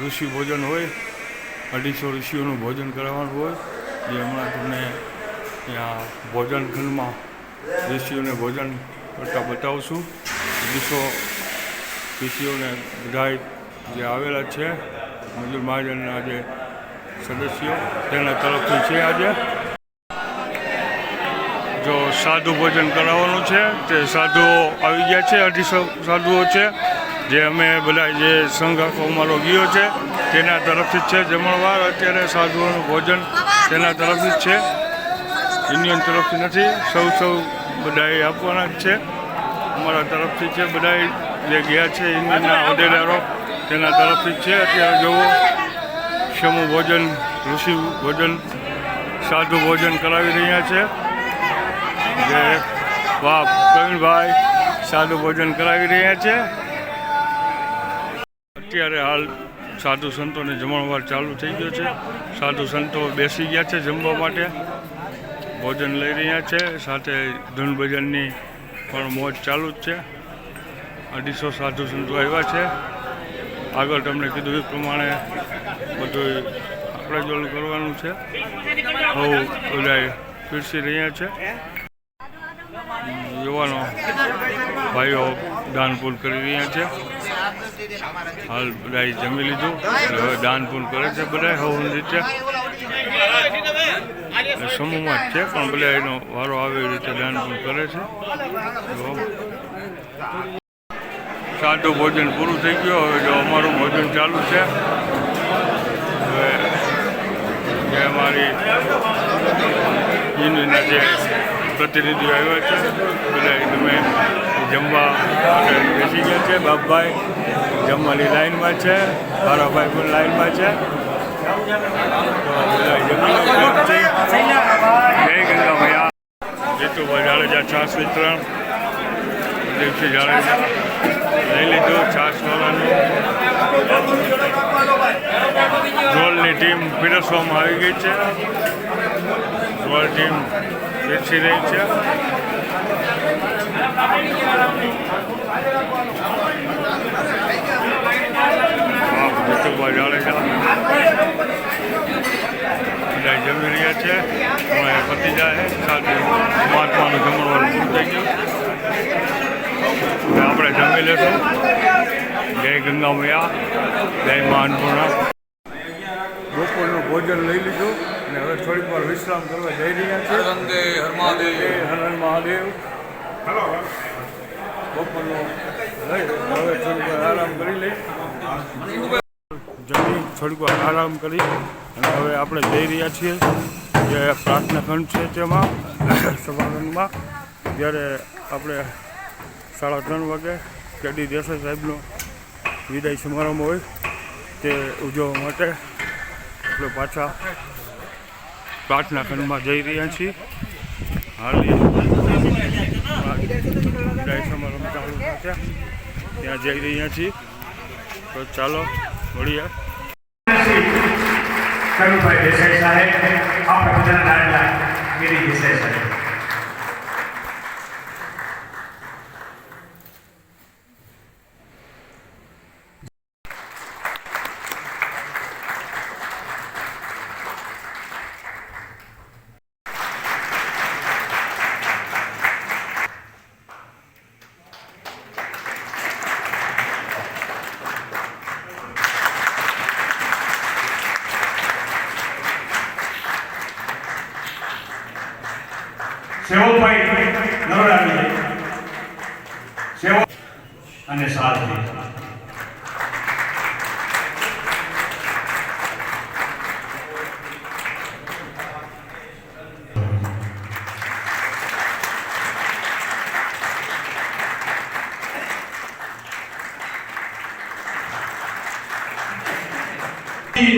ઋષિ ભોજન હોય, અઢીસો ઋષિઓનું ભોજન કરાવવાનું હોય, જે હમણાં તમને ત્યાં ભોજન ખંડમાં ઋષિઓને ભોજન કરતાં બતાવશું. અઢીસો ઋષિઓને બધાય જે આવેલા છે, મજૂર મહાજનના જે સદસ્યો, તેના તરફથી છે આજે. જો સાદું ભોજન કરાવવાનું છે, તે સાધુઓ આવી ગયા છે, અઢીસો સાધુઓ છે. જે અમે બધા જે સંઘ આખો અમારો ગયો છે, તેના તરફથી જ છે. જમણવાર અત્યારે સાધુઓનું ભોજન તેના તરફથી જ છે. યુનિયન તરફથી નથી, સૌ સૌ બધાએ આપવાના જ છે. અમારા તરફથી છે, બધાએ જે ગયા છે યુનિયનના હોદ્દેદારો તેના તરફથી જ છે. અત્યારે જોવો સમૂહ ભોજન, ઋષિ ભોજન, સાધુ ભોજન કરાવી રહ્યા છે. જે બાપ પ્રવીણભાઈ સાધુ ભોજન કરાવી રહ્યા છે. અત્યારે હાલ સાધુ સંતોને જમણવાર ચાલુ થઈ ગયો છે. સાધુ સંતો બેસી ગયા છે જમવા માટે. ભોજન લઈ રહ્યા છે. સાથે ધૂન ભજનની પણ મોજ ચાલુ જ છે. અઢીસો સાધુ સંતો આવ્યા છે. આગળ તમને કીધું એ પ્રમાણે બધું આપણે કરવાનું છે. બહુ બધા પીરસી રહ્યા છે. યુવાનો, ભાઈઓ દાનપૂર કરી રહ્યા છે. હાલ બધાએ જમી લીધું. હવે દાન પૂન કરે છે બધા હવન રીતે. સમૂહમાં જ છે પણ બધા એનો વારો આવે રીતે દાન પૂન કરે છે. સાદું ભોજન પૂરું થઈ ગયું. હવે જો અમારું ભોજન ચાલુ છે. હવે જે અમારી યુનિયનના જે પ્રતિનિધિઓ આવ્યા છે, બધા તમે જમવા બેસી ગયા છે, બાપભાઈ જમવાની લાઈનમાં છે ભારાભાઈ પણ લાઈનમાં છે. જય ગંગા મૈયા જીતુભાઈ જાડેજા છાસ વિતરણ. પ્રદીપસિંહ જાડેજા લઈ લીધું છાસ વાળાનું ગોલની ટીમ પીરસવામાં આવી ગઈ છે. ગોલ ટીમ પીરસી રહી છે વાહ, જીતુભાઈ જાડેજા બધા જમી રહ્યા છે પતી જાય સાથે મહાત્માનું જમણવાનું પૂરું થઈ ગયું. આપણે જમી લેશું. જય ગંગા મૈયા જય મા અન્નપૂર્ણા બપોરનું ભોજન લઈ લીધું અને હવે થોડીક વાર વિશ્રામ કરવા જઈ રહ્યા છીએ. વંદે હરમાદેવ હરણ મહાદેવ. બપોરનું હવે થોડીક આરામ કરી લઈ જમી થોડીક આરામ કરી અને હવે આપણે જઈ રહ્યા છીએ. જે પ્રાર્થના ખંડ છે તેમાં સભાખંડમાં જ્યારે આપણે સાડા ત્રણ વાગે કેડી દેસાઈ સાહેબનો વિદાય સમારંભ હોય તે ઉજવવા માટે આપણે પાછા પ્રાર્થના ખંડમાં જઈ રહ્યા છીએ હાલ ત્યાં જઈ રહ્યા છીએ તો ચાલો મળીએ સાહેબ આપણે બધાના સાહેબ. સેવકભાઈ નવરાજી સેવક અને સાધવી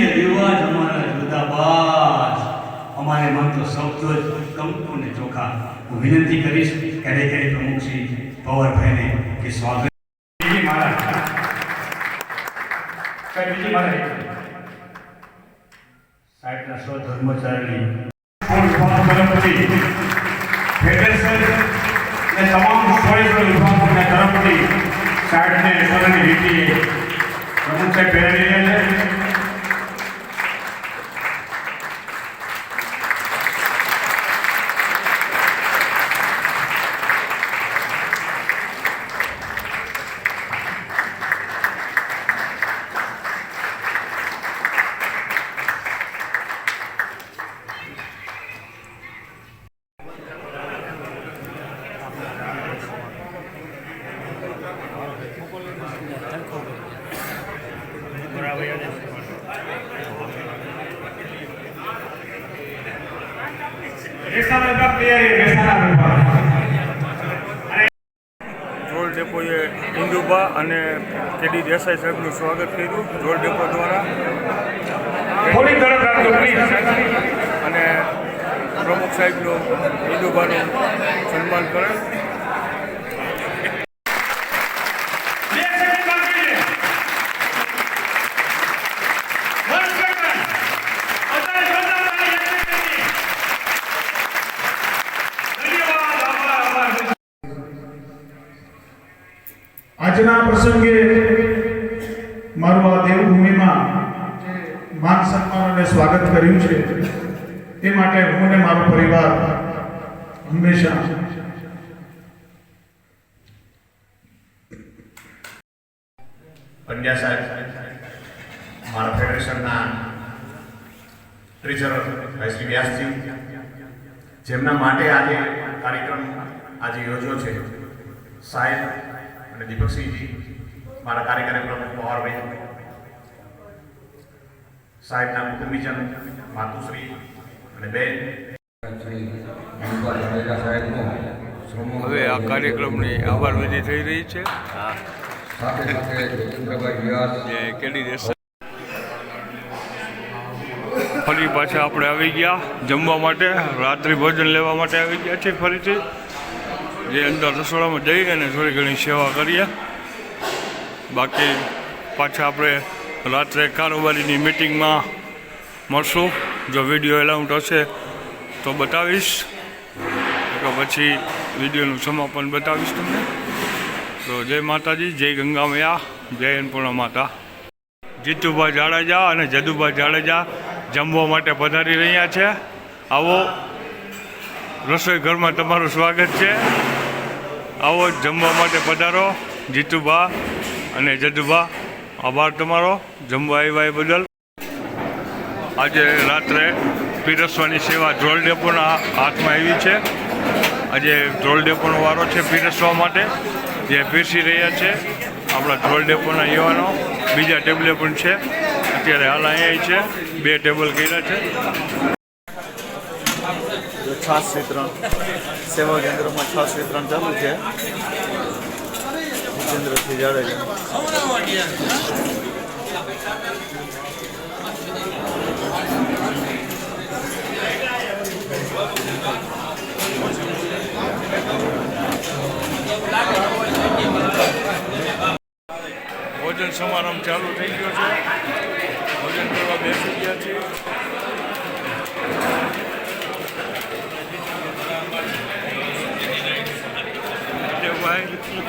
ને રિવાજ અમારા જુદાબાજ અમારે તો શબ્દો જ કંકુ ને ચોખા. હું વિનંતી કરીશ કાર્યકારી પ્રમુખ શ્રી પવારભાઈને કે સ્વાગત બીજી મહારાજ કઈ બીજી મહારાજ સાહેબના સ્વધર્મચારી। પૂર્વ વિભાગપતિ ફેડરેશન અને તમામ સ્થળીય વિભાગોના તરફથી સાહેબને સદનની રીતિએ પ્રમુખ પ્રમુખ સાહેબ પહેરાવી રહ્યા છે. ઇન્દુબા અને કેડી દેસાઈ સાહેબનું સ્વાગત કર્યું જોર ડેપો દ્વારા. અને પ્રમુખ સાહેબનું હિન્દુભાનું સન્માન કરેલ બે સેકન્ડ બાકી છે વન સેકન્ડ અત્યારે જોરદાર તાળી એક સેકન્ડની. ધન્યવાદ આભાર આભાર આજના પ્રસંગે મારું આ દેવભૂમિમાં માન સન્માન અને સ્વાગત કર્યું છે. તે માટે હું અને મારો પરિવાર હંમેશા પંડ્યા સાહેબ મારા ફેડરેશનના ટ્રેઝરર ભાઈ શ્રી વ્યાસજી જેમના માટે આજે કાર્યક્રમ આજે યોજ્યો છે. સાહેબ અને દીપકસિંહજી મારા કાર્યકારી પ્રમુખ પવારભાઈ સાહેબના કુટુંબીજન માતુશ્રી અને બેન. હવે આ કાર્યક્રમની આભાર વધી થઈ રહી છે. સાથે સાથે જતીન્દ્રભાઈ વ્યાસ કેડી ફરી પાછા આપણે આવી ગયા જમવા માટે રાત્રિ ભોજન લેવા માટે આવી ગયા છીએ ફરીથી. જે અંદર રસોડામાં જઈ અને થોડી ઘણી સેવા કરીએ. બાકી પાછા આપણે રાત્રે કારોબારીની મિટિંગમાં મળશું. જો વીડિયો એલાઉન્ટ હશે તો બતાવીશ. તો પછી વિડીયોનું સમાપન બતાવીશ તમને. તો જય માતાજી, જય ગંગા મૈયા જય અન્નપૂર્ણા માતા. જીતુભાઈ જાડેજા અને જદુભાઈ જાડેજા જમવા માટે પધારી રહ્યા છે. આવો રસોઈ ઘરમાં તમારું સ્વાગત છે. આવો જમવા માટે પધારો, જીતુભા અને જદુભા આભાર તમારો, જમવા આવ્યા એ બદલ. આજે રાત્રે પીરસવાની સેવા ધ્રોલ ડેપોના હાથમાં આવી છે. આજે ધ્રોલ ડેપોનો વારો છે પીરસવા માટે. જે પીરસી રહ્યા છે આપણા ધ્રોલ ડેપોના યુવાનો. બીજા ટેબલે પણ છે. અત્યારે હાલ અહીંયા છે. બે ટેબલ કર્યા છે. છાશ વિતરણ સેવા કેન્દ્રમાં છાશ વિતરણ ચાલુ છે. જીતેન્દ્રસિંહ જાડેજા. ભોજન સમારંભ ચાલુ થઈ ગયો છે. ભોજન કરવા બેસી ગયા છીએ.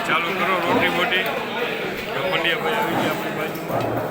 ચાલુ કરો રોટી મોટી. તો પંડ્યાભાઈ આવી ગયા આપણી